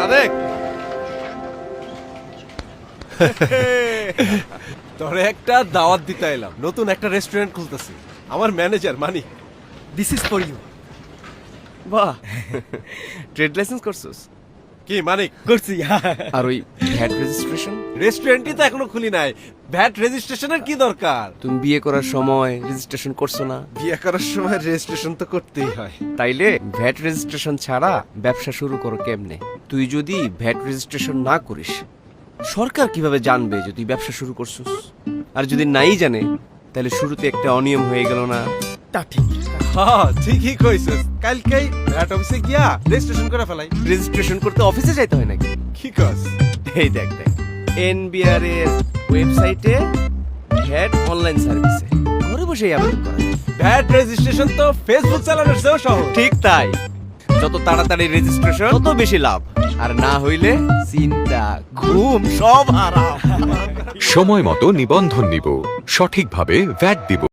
সাদেক। তোরে একটা দাওয়াত দিতে এলাম নতুন একটা রেস্টুরেন্ট খুলতেছি। আমার manager money this is for you বাহ। ট্রেড লাইসেন্স করছস? কি? মানিক করছি। আর ওই ভ্যাট রেজিস্ট্রেশন? রেস্টুরেন্টই তো এখনও খুলি নাই। ভ্যাট রেজিস্ট্রেশনের কি দরকার? তুমি বিয়ে করার সময় রেজিস্ট্রেশন করছ না? বিয়ে করার সময় রেজিস্ট্রেশন তো করতেই হয়। তাইলে ভ্যাট রেজিস্ট্রেশন ছাড়া ব্যবসা শুরু করো কেমনে? তুই যদি ভ্যাট রেজিস্ট্রেশন না করিস সরকার কীভাবে জানবে যে তুই ব্যবসা শুরু করছিস? আর যদি নাই জানে তাহলে শুরুতে একটা অনিয়ম হয়ে গেল না? তা ঠিক। হ্যাঁ ঠিকই কইছিস। কালকেই ভ্যাট অফিসে গিয়া রেজিস্ট্রেশন করে ফেলাই। রেজিস্ট্রেশন করতে অফিসে যাইতে হয় নাকি? কি কস? এই দেখ দেখ। এনবিআর এর ওয়েবসাইটে ভ্যাট অনলাইন সার্ভিসে ঘরে বসেই আবেদন করা ভ্যাট রেজিস্ট্রেশন তো ফেসবুক চালানোর চেয়েও সহজ। ঠিক তাই। যত তাড়াতাড়ি রেজিস্ট্রেশন তত বেশি লাভ। আর না হইলে চিন্তা ঘুম সব হারাম। সময় মতো নিবন্ধন নিব। সঠিকভাবে ভ্যাট দিব।